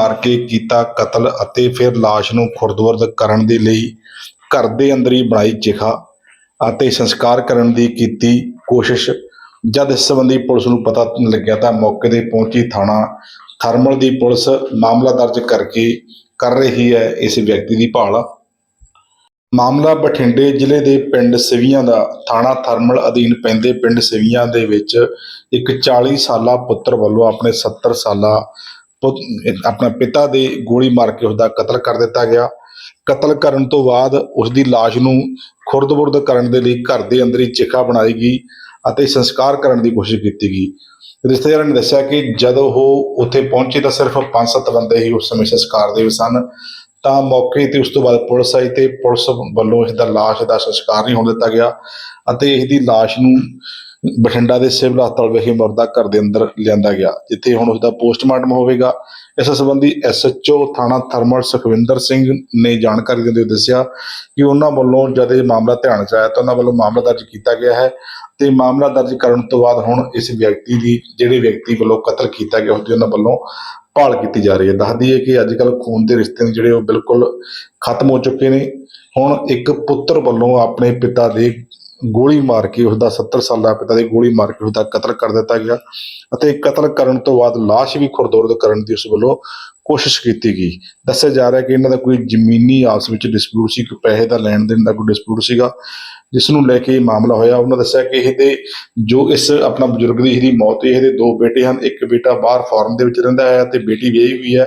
ਮਾਰ ਕੇ ਕੀਤਾ ਕਤਲ ਅਤੇ ਫਿਰ ਲਾਸ਼ ਨੂੰ ਖੁਰਦਬੁਰਦ ਕਰਨ ਦੇ ਲਈ ਘਰ ਦੇ ਅੰਦਰ ਹੀ ਬਣਾਈ ਚਿਖਾ ਅਤੇ ਸੰਸਕਾਰ ਕਰਨ ਦੀ ਕੀਤੀ ਕੋਸ਼ਿਸ਼। ਜਦ ਇਸ ਸੰਬੰਧੀ ਪੁਲਿਸ ਨੂੰ ਪਤਾ ਲੱਗਿਆ ਤਾਂ ਮੌਕੇ ਤੇ ਪਹੁੰਚੀ ਥਾਣਾ ਥਰਮਲ ਦੀ ਪੁਲਿਸ ਮਾਮਲਾ ਦਰਜ ਕਰਕੇ ਕਰ ਰਹੀ ਹੈ ਇਸ ਵਿਅਕਤੀ ਦੀ ਭਾਲ। ਮਾਮਲਾ ਬਠਿੰਡੇ ਜ਼ਿਲ੍ਹੇ ਦੇ ਪਿੰਡ ਸਿਵੀਆਂ ਦਾ। ਥਾਣਾ ਥਰਮਲ ਅਧੀਨ ਪੈਂਦੇ ਪਿੰਡ ਸਿਵੀਆਂ ਦੇ ਵਿੱਚ ਇੱਕ 40 ਸਾਲਾ ਪੁੱਤਰ ਵੱਲੋਂ ਆਪਣੇ 70 ਸਾਲਾ ਆਪਣਾ ਪਿਤਾ ਦੇ ਗੋਲੀ ਮਾਰ ਕੇ ਉਸਦਾ ਕਤਲ ਕਰ ਦਿੱਤਾ ਗਿਆ। ਕਤਲ ਕਰਨ ਤੋਂ ਬਾਅਦ ਉਸ ਦੀ ਲਾਸ਼ ਨੂੰ ਖੁਰਦ-ਬੁਰਦ ਕਰਨ ਦੇ ਲਈ ਘਰ ਦੇ ਅੰਦਰ ਹੀ ਚਿਖਾ ਬਣਾਈ ਗਈ ਅਤੇ ਸੰਸਕਾਰ ਕਰਨ ਦੀ ਕੋਸ਼ਿਸ਼ ਕੀਤੀ ਗਈ। ਰਿਸ਼ਤੇਦਾਰਾਂ ਨੇ ਦੱਸਿਆ ਕਿ ਜਦੋਂ ਉਹ ਉੱਥੇ ਪਹੁੰਚੇ ਤਾਂ ਸਿਰਫ 5-7 ਬੰਦੇ ਹੀ ਉਸ ਸਮੇਂ ਸੰਸਕਾਰ ਦੇ ਸਨ। ਤਾਂ ਮੌਕੇ ਤੇ ਉਸ ਤੋਂ ਬਾਅਦ ਪੁਲਿਸ ਆਈ ਤੇ ਪੁਲਿਸ ਵੱਲੋਂ ਇਸ ਦਾ ਲਾਸ਼ ਦਾ ਸੰਸਕਾਰ ਨਹੀਂ ਹੋਣ ਦਿੱਤਾ ਗਿਆ ਅਤੇ ਇਸ ਦੀ ਲਾਸ਼ ਨੂੰ ਬਠਿੰਡਾ ਦੇ ਸਿਵਲ ਹਸਪਤਾਲ ਵਿਖੇ ਮੁਰਦਾ ਘਰ ਦੇ ਅੰਦਰ ਲਿਆਂਦਾ ਗਿਆ, ਜਿੱਥੇ ਹੁਣ ਉਸ ਦਾ ਪੋਸਟਮਾਰਟਮ ਹੋਵੇਗਾ। ਇਸ ਸੰਬੰਧੀ ਐਸਐਚਓ ਥਾਣਾ ਥਰਮਲ ਸੁਖਵਿੰਦਰ ਸਿੰਘ ਨੇ ਜਾਣਕਾਰੀ ਦਿੰਦੇ ਹੋਏ ਦੱਸਿਆ ਕਿ ਉਹਨਾਂ ਵੱਲੋਂ ਜਦ ਇਹ ਮਾਮਲਾ ਧਿਆਨ 'ਚ ਆਇਆ ਤਾਂ ਉਹਨਾਂ ਵੱਲੋਂ ਮਾਮਲਾ ਦਰਜ ਕੀਤਾ ਗਿਆ ਹੈ ਤੇ ਮਾਮਲਾ ਦਰਜ ਕਰਨ ਤੋਂ ਬਾਅਦ ਹੁਣ ਇਸ ਵਿਅਕਤੀ ਦੀ, ਜਿਹੜੇ ਵਿਅਕਤੀ ਵੱਲੋਂ ਕਤਲ ਕੀਤਾ ਗਿਆ ਉਹਦੀ ਉਹਨਾਂ ਵੱਲੋਂ ਭਾਲ ਕੀਤੀ ਜਾ ਰਹੀ ਹੈ। ਦੱਸਦੀ ਹੈ ਕਿ ਅੱਜ ਕੱਲ੍ਹ ਖੂਨ ਦੇ ਰਿਸ਼ਤੇ ਨੇ ਜਿਹੜੇ ਉਹ ਬਿਲਕੁਲ ਖਤਮ ਹੋ ਚੁੱਕੇ ਨੇ। ਹੁਣ ਇੱਕ ਪੁੱਤਰ ਵੱਲੋਂ ਆਪਣੇ ਪਿਤਾ ਦੇ ਗੋਲੀ ਮਾਰ ਕੇ ਉਸਦਾ 70 ਸਾਲਾ ਪਿਤਾ ਦੇ ਗੋਲੀ ਮਾਰ ਕੇ ਉਸਦਾ ਕਤਲ ਕਰ ਦਿੱਤਾ ਗਿਆ ਅਤੇ ਕਤਲ ਕਰਨ ਤੋਂ ਬਾਅਦ ਲਾਸ਼ ਵੀ ਖੁਰਦੁਰਦ ਕਰਨ ਦੀ ਉਸ ਵੱਲੋਂ ਕੋਸ਼ਿਸ਼ ਕੀਤੀ ਗਈ। ਦੱਸਿਆ ਜਾ ਰਿਹਾ ਕਿ ਇਹਨਾਂ ਦਾ ਕੋਈ ਜ਼ਮੀਨੀ ਆਪਸ ਵਿੱਚ ਡਿਸਪਿਊਟ ਸੀ, ਕੋਈ ਪੈਸੇ ਦਾ ਲੈਣ ਦੇਣ ਦਾ ਕੋਈ ਡਿਸਪਿਊਟ ਸੀਗਾ। ਜਿਸ ਨੂੰ ਲੈ ਕੇ ਇਹ ਮਾਮਲਾ ਹੋਇਆ, ਉਹਨਾਂ ਦੱਸਿਆ ਕਿ ਇਹਦੇ ਜੋ ਇਸ ਆਪਣਾ ਬਜ਼ੁਰਗ ਦੀ ਇਹਦੀ ਮੌਤ ਹੋਈ ਇਹਦੇ ਦੋ ਬੇਟੇ ਹਨ, ਇੱਕ ਬੇਟਾ ਬਾਹਰ ਫੋਰਨ ਦੇ ਵਿੱਚ ਰਹਿੰਦਾ ਹੈ ਤੇ ਬੇਟੀ ਵਿਆਹੀ ਹੋਈ ਹੈ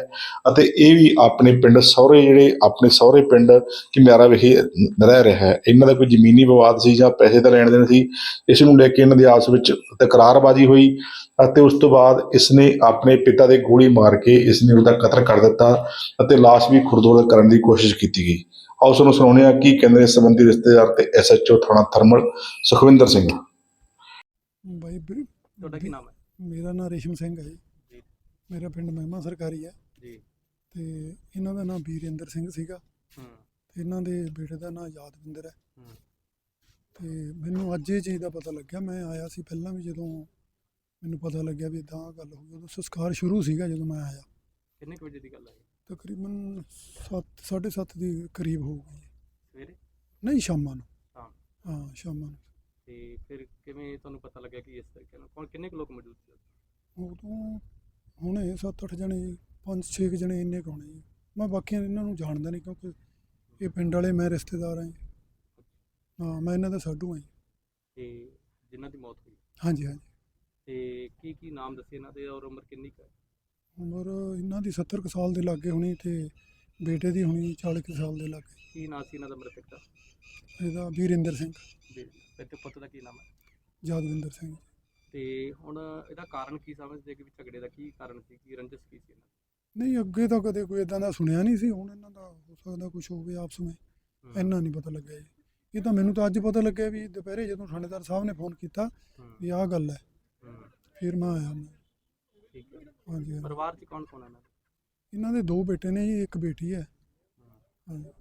ਅਤੇ ਇਹ ਵੀ ਆਪਣੇ ਪਿੰਡ ਸਹੁਰੇ ਜਿਹੜੇ ਆਪਣੇ ਸਹੁਰੇ ਪਿੰਡ ਘਿਮਿਆਰਾ ਵਿਖੇ ਰਹਿ ਰਿਹਾ ਹੈ। ਇਹਨਾਂ ਦਾ ਕੋਈ ਜ਼ਮੀਨੀ ਵਿਵਾਦ ਸੀ ਜਾਂ ਪੈਸੇ ਦਾ ਲੈਣ ਦੇਣ ਸੀ, ਇਸ ਨੂੰ ਲੈ ਕੇ ਇਹਨਾਂ ਦੀ ਆਪਸ ਵਿੱਚ ਤਕਰਾਰਬਾਜ਼ੀ ਹੋਈ ਅਤੇ ਉਸ ਤੋਂ ਬਾਅਦ ਇਸਨੇ ਆਪਣੇ ਪਿਤਾ ਦੇ ਗੋਲੀ ਮਾਰ ਕੇ ਇਸਨੇ ਉਹਦਾ ਕਤਲ ਕਰ ਦਿੱਤਾ ਅਤੇ ਲਾਸ਼ ਵੀ ਖੁਰਦਬੁਰਦ ਕਰਨ ਦੀ ਕੋਸ਼ਿਸ਼ ਕੀਤੀ ਗਈ। ਆਓ ਤੁਹਾਨੂੰ ਸੁਣਾਉਂਦੇ ਹਾਂ ਕੀ ਕਹਿੰਦੇ ਇਸ ਸੰਬੰਧੀ ਰਿਸ਼ਤੇਦਾਰ ਤੇ ਐਸਐਚਓ ਥਾਣਾ ਥਰਮਲ ਸੁਖਵਿੰਦਰ ਸਿੰਘ। ਬਾਈ ਤੁਹਾਡਾ ਕੀ ਨਾਮ ਹੈ? ਮੇਰਾ ਨਾਮ ਰੇਸ਼ਮ ਸਿੰਘ ਹੈ ਜੀ। ਮੇਰਾ ਪਿੰਡ ਮਹਿਮਾ ਸਰਕਾਰੀ ਹੈ। ਜੀ। ਤੇ ਇਹਨਾਂ ਦਾ ਨਾਮ ਵੀਰੇਂਦਰ ਸਿੰਘ ਸੀਗਾ। ਹੂੰ। ਤੇ ਇਹਨਾਂ ਦੇ ਬੇਟੇ ਦਾ ਨਾਮ ਯਾਦਵਿੰਦਰ ਹੈ। ਹੂੰ। ਤੇ ਮੈਨੂੰ ਅੱਜ ਇਹ ਚੀਜ਼ ਦਾ ਪਤਾ ਲੱਗਿਆ। ਮੈਂ ਆਇਆ ਸੀ ਪਹਿਲਾਂ ਵੀ ਜਦੋਂ ਮੈਨੂੰ ਪਤਾ ਲੱਗਿਆ ਵੀ ਇਦਾਂ ਗੱਲ ਹੋ ਗਈ ਉਦੋਂ ਸੰਸਕਾਰ ਸ਼ੁਰੂ ਸੀਗਾ ਜਦੋਂ ਮੈਂ ਆਇਆ। ਕਿੰਨੇ ਕੁ ਵਜੇ ਦੀ ਗੱਲ ਹੈ? ਤਕਰੀਬਨ 7 7:30 ਦੀ ਕਰੀਬ ਹੋਊਗੀ ਸਵੇਰੇ? ਨਹੀਂ ਸ਼ਾਮਾਂ ਨੂੰ। ਸ਼ਾਮ ਹਾਂ ਸ਼ਾਮਾਂ ਨੂੰ। ਤੇ ਫਿਰ ਕਿਵੇਂ ਤੁਹਾਨੂੰ ਪਤਾ ਲੱਗਿਆ ਕਿ ਇਸ ਤਰੀਕੇ ਨਾਲ ਕੌਣ ਕਿੰਨੇ ਕੁ ਲੋਕ ਮੌਜੂਦ ਸੀ? ਉਦੋਂ ਹੁਣੇ 7-8 ਜਣੇ 5-6 ਜਣੇ ਇੰਨੇ ਕੁ ਹੋਣੇ ਜੀ। ਮੈਂ ਬਾਕੀਆਂ ਇਹਨਾਂ ਨੂੰ ਜਾਣਦਾ ਨਹੀਂ ਕਿਉਂਕਿ ਇਹ ਪਿੰਡ ਵਾਲੇ ਮੈਂ ਰਿਸ਼ਤੇਦਾਰ ਹਾਂ ਜੀ। ਹਾਂ ਮੈਂ ਇਹਨਾਂ ਦਾ ਸਾਡੂ ਹਾਂ ਜੀ। ਤੇ ਜਿਨ੍ਹਾਂ ਦੀ ਮੌਤ ਹੋਈ? ਹਾਂਜੀ ਹਾਂਜੀ। ਤੇ ਕੀ ਕੀ ਨਾਮ ਦੱਸੇ ਇਹਨਾਂ ਦੇ ਔਰ ਉਮਰ ਕਿੰਨੀ ਕੁ ਹੈ? ਉਮਰ ਇਹਨਾਂ ਦੀ 70 ਕੁ ਸਾਲ ਦੇ ਲਾਗੇ ਹੋਣੀ ਤੇ ਬੇਟੇ ਦੀ ਹੋਣੀ 40 ਕੁ ਸਾਲ ਦੇ ਲਾਗੇ। ਕੀ ਨਾਂ ਸੀ ਇਹਨਾਂ ਦਾ ਮ੍ਰਿਤਕ ਦਾ? ਇਹਦਾ ਵੀਰਿੰਦਰ ਸਿੰਘ। ਜੀ ਤੇ ਪੁੱਤ ਦਾ ਕੀ ਨਾਮ ਹੈ? ਯਾਦਵਿੰਦਰ ਸਿੰਘ। ਤੇ ਹੁਣ ਇਹਦਾ ਕਾਰਨ ਕੀ ਸਮਝਦੇ ਕਿ ਵੀ ਝਗੜੇ ਦਾ ਕੀ ਕਾਰਨ ਸੀ ਕੀ ਰੰਜਿਸ਼ ਕੀ ਸੀ ਇਹਨਾਂ ਨਹੀਂ ਅੱਗੇ ਤਾਂ ਕਦੇ ਕੋਈ ਇਦਾਂ ਦਾ ਸੁਣਿਆ ਨਹੀਂ ਸੀ ਹੁਣ ਇਹਨਾਂ ਦਾ ਹੋ ਸਕਦਾ ਕੁਝ ਹੋਵੇ ਆਪਸ ਵਿੱਚ। ਦੀ? ਇੰਨਾ ਨਹੀਂ ਪਤਾ ਲੱਗਿਆ ਜੀ। ਇਹ ਤਾਂ ਮੈਨੂੰ ਤਾਂ ਅੱਜ ਪਤਾ ਲੱਗਿਆ ਵੀ ਦੁਪਹਿਰੇ ਜਦੋਂ ਥਾਣੇਦਾਰ ਸਾਹਿਬ ਨੇ ਫੋਨ ਕੀਤਾ ਵੀ ਆਹ ਗੱਲ ਹੈ। ਫਿਰ ਮੈਂ ਆਇਆ। ਮੈਂ ਠੀਕ ਹੈ। ਹਾਂਜੀ ਹਾਂਜੀ। ਪਰਿਵਾਰ 'ਚ ਕੌਣ ਕੌਣ ਹੈ ਇਹਨਾਂ ਦੇ? ਇਹਨਾਂ ਦੇ ਦੋ ਬੇਟੇ ਨੇ ਜੀ ਇੱਕ ਬੇਟੀ ਹੈ। ਹਾਂਜੀ।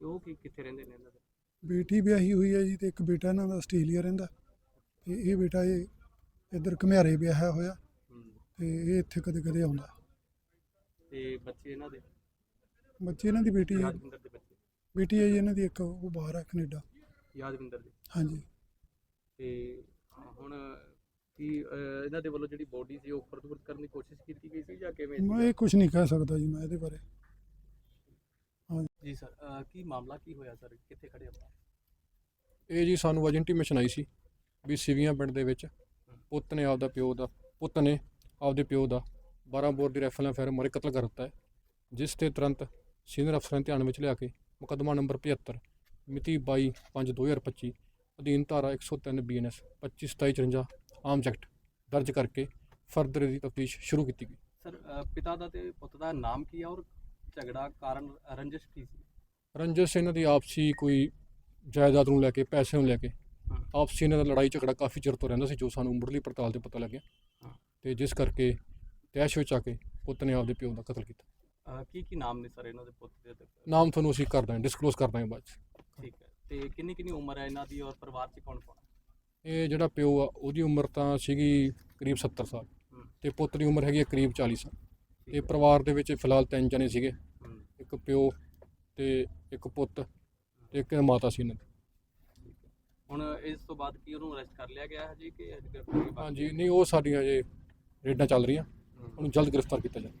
ਤੇ ਉਹ ਕੀ ਕਿੱਥੇ ਰਹਿੰਦੇ ਨੇ ਇਹਨਾਂ ਦੇ? ਬੇਟੀ ਵਿਆਹੀ ਹੋਈ ਹੈ ਜੀ ਤੇ ਇੱਕ ਬੇਟਾ ਇਹਨਾਂ ਦਾ ਆਸਟ੍ਰੇਲੀਆ ਰਹਿੰਦਾ। ਤੇ ਇਹ ਬੇਟਾ ਇਹ ਇੱਧਰ ਘਮਿਆਰੇ ਵਿਆਹਿਆ ਹੋਇਆ ਹੂੰ। ਤੇ ਇਹ ਇੱਥੇ ਕਦੇ ਕਦੇ ਆਉਂਦਾ। ਤੇ ਬੱਚੇ ਇਹਨਾਂ ਦੇ? ਬੱਚੇ ਇਹਨਾਂ ਦੀ ਬੇਟੀ ਹੈ। ਯਾਦਵਿੰਦਰ ਦੇ ਬੱਚੇ। ਬੇਟੀ ਹੈ ਜੀ ਇਹਨਾਂ ਦੀ ਇੱਕ ਉਹ ਬਾਹਰ ਹੈ ਕੈਨੇਡਾ। ਯਾਦਵਿੰਦਰ ਦੇ। ਹਾਂਜੀ। ਤੇ ਹੁਣ ਕੀ ਇਹਨਾਂ ਦੇ ਵੱਲੋਂ ਜਿਹੜੀ ਬੋਡੀ ਸੀ ਉਹ ਖੁਰਦ-ਬੁਰਦ ਕਰਨ ਦੀ ਕੋਸ਼ਿਸ਼ ਕੀਤੀ ਗਈ ਸੀ ਜਾਂ ਕਿਵੇਂ ਮੈਂ ਇਹ ਕੁਝ ਨਹੀਂ ਕਹਿ ਸਕਦਾ ਜੀ ਮੈਂ ਇਹਦੇ ਬਾਰੇ। ਜੀ ਸਰ ਕੀ ਮਾਮਲਾ ਕੀ ਹੋਇਆ ਸਰ? ਕਿੱਥੇ ਖੜੇ ਆਪਾਂ? ਇਹ ਜੀ ਸਾਨੂੰ ਅੱਜ ਇੰਟੀਮੇਸ਼ਨ ਆਈ ਸੀ ਵੀ ਸਿਵੀਆਂ ਪਿੰਡ ਦੇ ਵਿੱਚ ਪੁੱਤ ਨੇ ਆਪਦਾ ਪਿਓ ਦਾ ਪੁੱਤ ਨੇ ਆਪਦੇ ਪਿਓ ਦਾ 12 ਬੋਰ ਦੀ ਰਾਈਫਲ ਨਾਲ ਫਾਇਰ ਮਾਰੇ ਕਤਲ ਕਰ ਦਿੱਤਾ ਹੈ ਜਿਸ ਤੇ ਤੁਰੰਤ ਸੀਨੀਅਰ ਅਫਸਰਾਂ ਨੇ ਧਿਆਨ ਵਿੱਚ ਲਿਆ ਕੇ ਮੁਕੱਦਮਾ ਨੰਬਰ 75 ਮਿਤੀ 22/5/2025 ਅਧੀਨ ਧਾਰਾ 103 ਬੀਐਨਐਸ 25/2754 ਆਰਮਸ ਐਕਟ ਦਰਜ ਕਰਕੇ ਫਰਦਰ ਦੀ ਤਫਤੀਸ਼ ਸ਼ੁਰੂ ਕੀਤੀ ਗਈ। ਸਰ ਪਿਤਾ ਦਾ ਤੇ ਪੁੱਤ ਦਾ ਨਾਮ ਕੀ ਆ ਔਰ ਝਗੜਾ ਕਾਰਨ ਰੰਜਿਸ਼ ਕੀ ਸੀ? ਰੰਜਸ ਇਹਨਾਂ ਦੀ ਆਪਸੀ ਕੋਈ ਜਾਇਦਾਦ ਨੂੰ ਲੈ ਕੇ ਪੈਸੇ ਨੂੰ ਲੈ ਕੇ ਹਾਂ। ਆਪਸੀ ਇਹਨਾਂ ਦਾ ਲੜਾਈ ਝਗੜਾ ਕਾਫੀ ਚਿਰ ਤੋਂ ਰਹਿੰਦਾ ਸੀ ਜੋ ਸਾਨੂੰ ਮੁੱਢਲੀ ਪੜਤਾਲ ਤੇ ਪਤਾ ਲੱਗਿਆ। ਹਾਂ। ਤੇ ਜਿਸ ਕਰਕੇ ਤੈਸ਼ ਵਿੱਚ ਆ ਕੇ ਪੁੱਤ ਨੇ ਆਪਦੇ ਪਿਓ ਦਾ ਕਤਲ ਕੀਤਾ। ਕੀ ਕੀ ਨਾਮ ਨੇ ਸਰ ਇਹਨਾਂ ਦੇ ਪੁੱਤ ਦੇ ਨਾਮ ਤੁਹਾਨੂੰ ਅਸੀਂ ਕਰ ਦਾਂਗੇ ਡਿਸਕਲੋਜ਼ ਕਰ ਦਾਂਗੇ ਬਾਅਦ ਠੀਕ ਹੈ। ਤੇ ਕਿੰਨੀ ਕਿੰਨੀ ਉਮਰ ਹੈ ਇਹਨਾਂ ਦੀ ਔਰ ਪਰਿਵਾਰ 'ਚ ਕੌਣ ਕੌਣ ਹੈ ਇਹ ਜਿਹੜਾ ਪਿਓ ਆ ਉਹਦੀ ਉਮਰ ਤਾਂ ਸੀਗੀ ਕਰੀਬ 70 ਸਾਲ। ਤੇ ਪੁੱਤ ਦੀ ਉਮਰ ਹੈਗੀ ਹੈ ਕਰੀਬ 40 ਸਾਲ ਤੇ ਪਰਿਵਾਰ ਦੇ ਵਿੱਚ ਫਿਲਹਾਲ ਤਿੰਨ ਜਣੇ ਸੀਗੇ। ਇੱਕ ਪਿਓ ਤੇ ਇੱਕ ਪੁੱਤ ਤੇ ਇੱਕ ਮਾਤਾ ਸੀ ਇਹਨਾਂ ਦੀ ਹੁਣ ਇਸ ਤੋਂ ਬਾਅਦ ਕੀ ਉਹਨੂੰ ਅਰੈਸਟ ਕਰ ਲਿਆ ਗਿਆ ਹੈ ਜੀ ਕਿ ਹਾਂਜੀ ਨਹੀਂ ਉਹ ਸਾਡੀਆਂ ਜੇ ਰੇਡਾਂ ਚੱਲ ਰਹੀਆਂ। ਉਹਨੂੰ ਜਲਦ ਗ੍ਰਿਫਤਾਰ ਕੀਤਾ ਜਾਵੇ